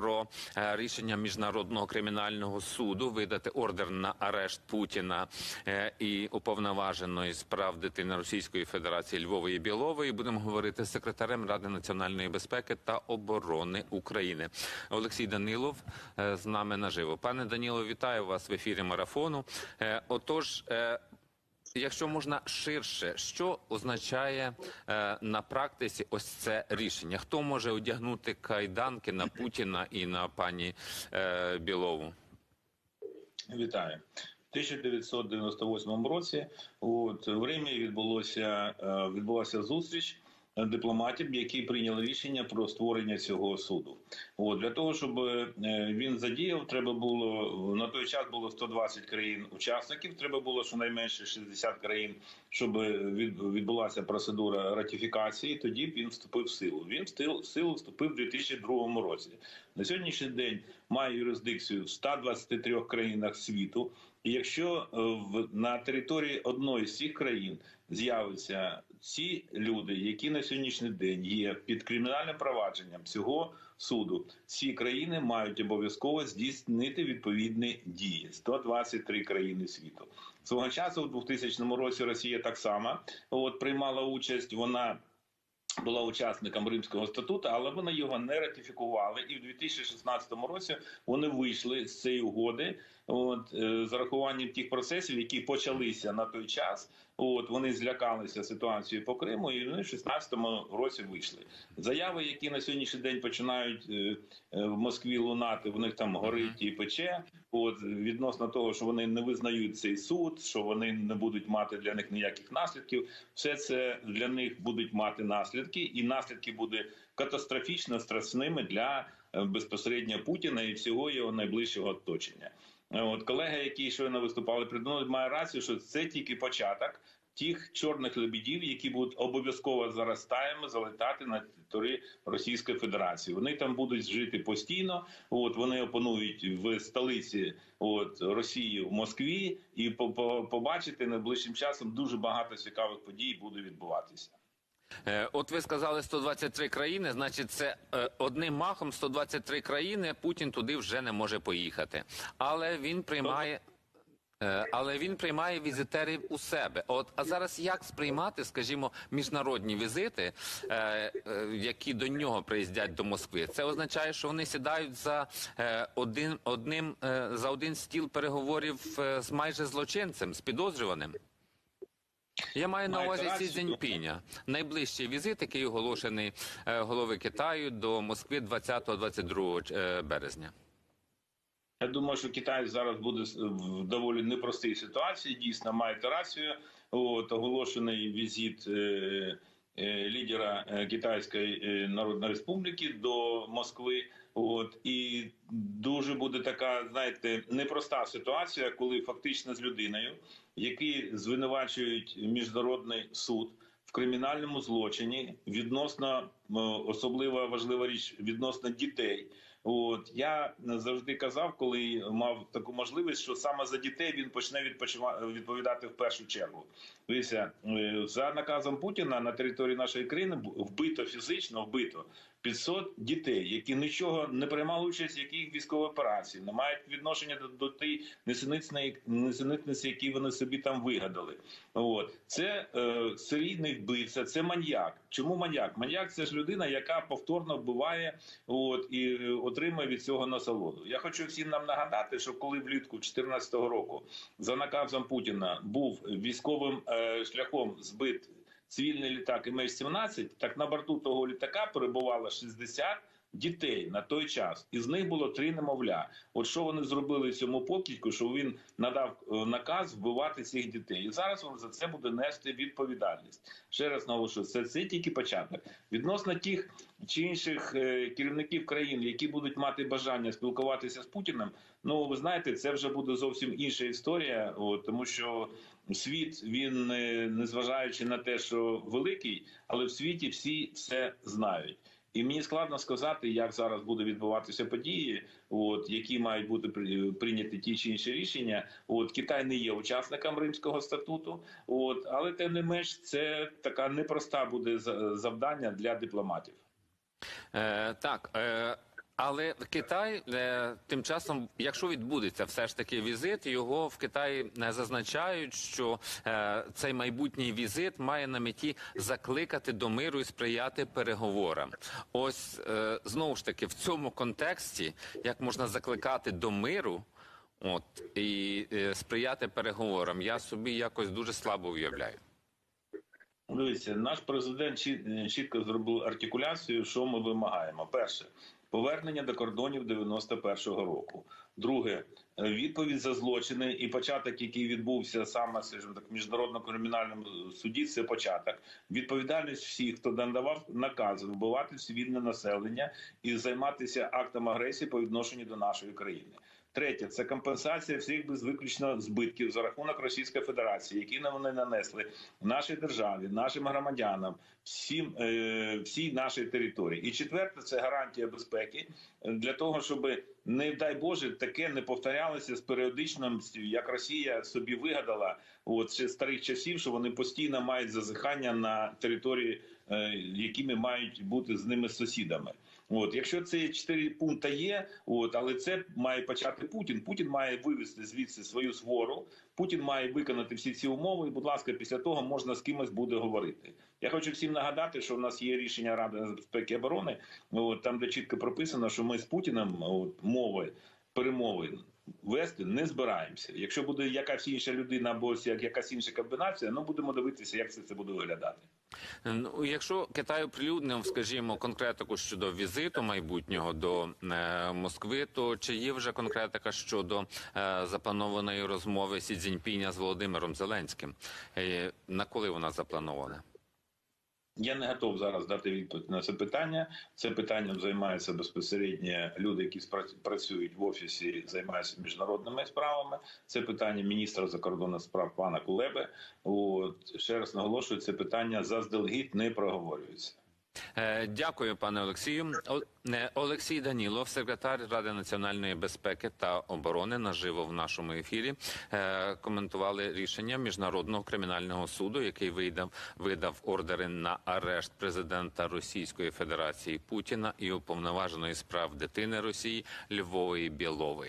про е, рішення міжнародного кримінального суду видати ордер на арешт Путіна е, і уповноваженої з прав дитини Російської Федерації Львової Білової. Будемо говорити з секретарем Ради національної безпеки та оборони України. Олексій Данилов е, з нами наживо. Пане Даніло, вітаю вас в ефірі марафону. Отож. Якщо можна ширше, що означає е, на практиці ось це рішення? Хто може одягнути кайданки на Путіна і на пані е, Білову? Вітаю. В 1998 році от, в Римі відбулося, е, відбулася зустріч дипломатів, які прийняли рішення про створення цього суду. От, для того, щоб е, він задіяв, треба було на той час було 120 країн-учасників. Треба було щонайменше 60 країн, щоб відбулася процедура ратифікації. Тоді б він вступив в силу. Він в силу вступив у 2002 році. На сьогоднішній день має юрисдикцію в 123 країнах світу. І якщо е, на території одної з цих країн з'являться ці люди, які на сьогоднішній день є під кримінальним провадженням цього суду, ці країни мають обов'язково здійснити відповідні дії. 123 країни світу. Свого часу, у 2000 році, Росія так само от приймала участь. Вона була учасником Римського статуту, але вони його не ратифікували. І в 2016 році вони вийшли з цієї угоди. От е, з урахуванням тих процесів, які почалися на той час. От вони злякалися ситуацією по Криму, і вони в 16 році вийшли. Заяви, які на сьогоднішній день починають е, е, в Москві лунати, в них там горить і пече. От відносно того, що вони не визнають цей суд, що вони не будуть мати для них ніяких наслідків. Все це для них будуть мати наслідки, і наслідки буде катастрофічно страшними для е, безпосередньо Путіна і всього його найближчого оточення. От колеги, які щойно виступали мною, має рацію, що це тільки початок тих чорних лебедів, які будуть обов'язково зараз стаями залетати на території Російської Федерації. Вони там будуть жити постійно. От вони опанують в столиці от Росії в Москві, і по- по- побачите найближчим часом дуже багато цікавих подій буде відбуватися. Е, От ви сказали 123 країни, значить, це е, одним махом 123 країни. Путін туди вже не може поїхати, але він приймає. е, Але він приймає візитерів у себе. От а зараз як сприймати, скажімо, міжнародні візити, е, е, які до нього приїздять до Москви? Це означає, що вони сідають за е, один одним е, за один стіл переговорів е, з майже злочинцем, з підозрюваним. Я маю на увазі Сі. Цзіньпіня. Найближчий візит, який оголошений е, голови Китаю до Москви 20-22 е, березня. Я думаю, що Китай зараз буде в доволі непростій ситуації. Дійсно, маєте рацію. От оголошений візит е, лідера Китайської Народної Республіки до Москви. От і дуже буде така, знаєте, непроста ситуація, коли фактично з людиною, які звинувачують міжнародний суд в кримінальному злочині відносно особлива важлива річ відносно дітей. От я завжди казав, коли мав таку можливість, що саме за дітей він почне відпочива- відповідати в першу чергу. Дивіться, е, за наказом Путіна на території нашої країни вбито фізично, вбито 500 дітей, які нічого не приймали участь, в яких військовій операції, не мають відношення до, до тієї несенітниці, які вони собі там вигадали. От це е, серійний вбивця, це маньяк. Чому маньяк? Маньяк це ж людина, яка повторно вбиває, от і е, отримує від цього насолоду. Я хочу всім нам нагадати, що коли влітку 2014 року за наказом Путіна був військовим е, шляхом збит цивільний літак МH17, так на борту того літака перебувало 60 дітей на той час, із них було три немовля. От що вони зробили цьому покидьку, що він надав е, наказ вбивати цих дітей, і зараз він за це буде нести відповідальність. Ще раз наголошую, це, це тільки початок. Відносно тих чи інших е, керівників країн, які будуть мати бажання спілкуватися з Путіним. Ну ви знаєте, це вже буде зовсім інша історія, от, тому що світ він е, незважаючи на те, що великий, але в світі всі все знають. І мені складно сказати, як зараз буде відбуватися події, от які мають бути при- прийняті ті чи інші рішення. От Китай не є учасником Римського статуту, от але тим не менш, це така непроста буде за- завдання для дипломатів. Е, так. Е, Але Китай е, тим часом, якщо відбудеться все ж таки візит, його в Китаї е, зазначають, що е, цей майбутній візит має на меті закликати до миру і сприяти переговорам. Ось е, знову ж таки в цьому контексті, як можна закликати до миру. От і сприяти переговорам, я собі якось дуже слабо уявляю. Дивіться, наш президент чітко зробив артикуляцію, що ми вимагаємо. Перше повернення до кордонів 91-го року. Друге е, відповідь за злочини і початок, який відбувся саме скажімо так, міжнародному кримінальному суді. Це початок. Відповідальність всіх, хто надавав накази вбивати цивільне населення і займатися актом агресії по відношенню до нашої країни. Третє це компенсація всіх без виключно збитків за рахунок Російської Федерації, які нам вони нанесли нашій державі, нашим громадянам, всім е, всій нашій території. І четверте це гарантія безпеки для того, щоб не дай Боже таке не повторялося з періодичністю, як Росія собі вигадала от ще старих часів, що вони постійно мають зазихання на території, е, якими мають бути з ними сусідами. От, якщо це чотири пункти є, от але це має почати Путін. Путін має вивести звідси свою свору. Путін має виконати всі ці умови. І, будь ласка, після того можна з кимось буде говорити. Я хочу всім нагадати, що в нас є рішення Ради безпеки і оборони. От там, де чітко прописано, що ми з Путіним от, мови перемови вести не збираємося. Якщо буде якась інша людина або як якась інша комбінація, ну будемо дивитися, як це, це буде виглядати. Ну, якщо Китай оприлюднив, скажімо, конкретику щодо візиту майбутнього до е, Москви, то чи є вже конкретика щодо е, запланованої розмови Сі Цзіньпіня з Володимиром Зеленським? Е, на коли вона запланована? Я не готов зараз дати відповідь на це питання. Це питанням займаються безпосередньо люди, які працюють в офісі, займаються міжнародними справами. Це питання міністра закордонних справ пана Кулеби. От ще раз наголошую, це питання заздалегідь не проговорюється. Е, Дякую, пане Олексію. Олексій Данілов, секретар Ради національної безпеки та оборони, наживо в нашому ефірі е, коментували рішення міжнародного кримінального суду, який видав видав ордери на арешт президента Російської Федерації Путіна і уповноваженої з прав дитини Росії Львової Білової.